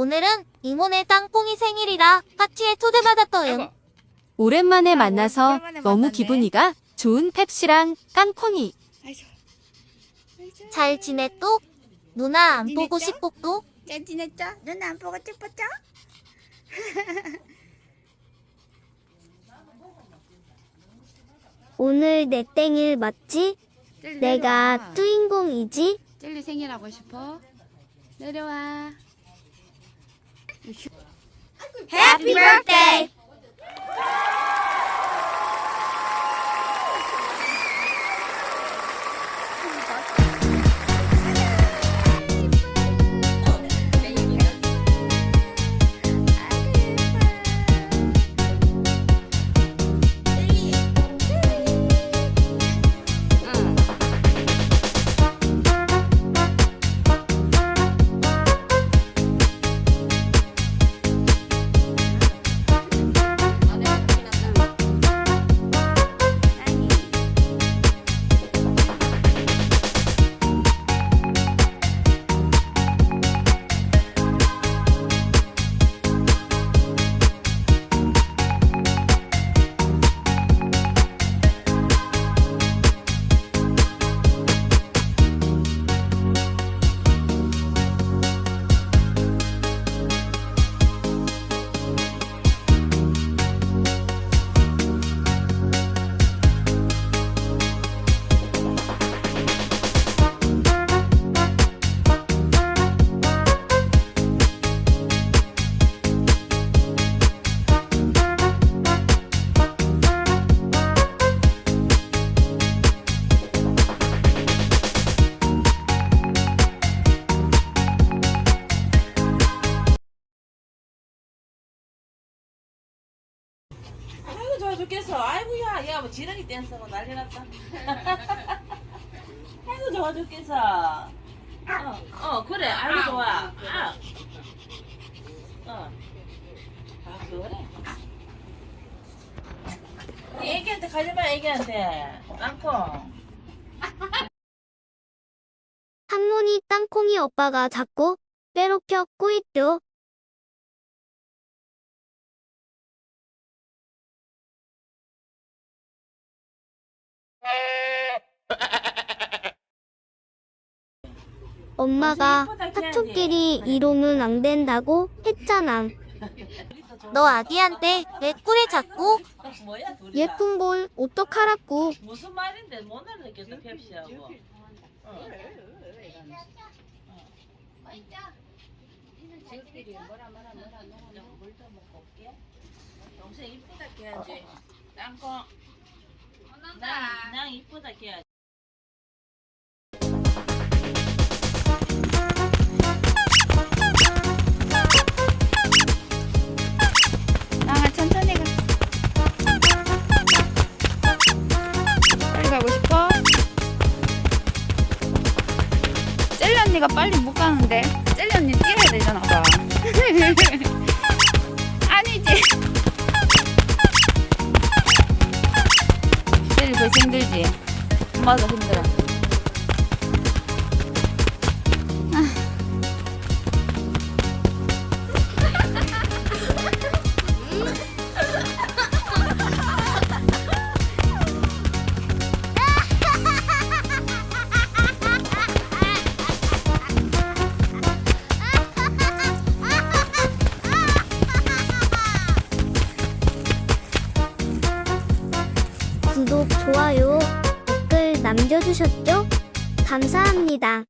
오늘은 이모네 땅콩이 생일이라 파티에 초대받았어요. 오랜만에 아이고, 만나서 오랜만에 너무 만났네. 기분이가 좋은 펩시랑. 아이고. 아이고. 잘 지냈또? 누나 안 보고 지냈죠? 싶었또? 잘 지냈죠? 누나 안 보고 싶었죠? 오늘 내 땡일 맞지? 젤리 내가 내려와. 주인공이지? 젤리 생일 하고 싶어? 내려와. Happy birthday! 죽겠어. 아이고야, 얘가 뭐 지렁이 댄스고 난리 났다. 아이고 좋아 죽겠어. 어, 어 그래. 아이고 좋아. 아. 어. 아 그래. 애기한테 가지 마 애기한테. 땅콩. 한문이 땅콩이 오빠가 자꾸 빼놓고 있죠. 엄마가 사촌끼리 이러면 안 된다고 했잖아. 너 아기한테 왜 꿀에 자꾸. 예쁜 걸 어떡하라고. 무슨 말인데 못 알아듣겠어 펩시하고. 어. 동생 이쁘다 해야지. 땅콩. 난, 난 이쁘다 해야지. 언니가 빨리 못 가는데 젤리 언니 뛰어야 되잖아 봐. 아니지. 젤리 벌써 힘들지. 엄마도 힘들어. 구독, 좋아요, 댓글 남겨주셨죠? 감사합니다.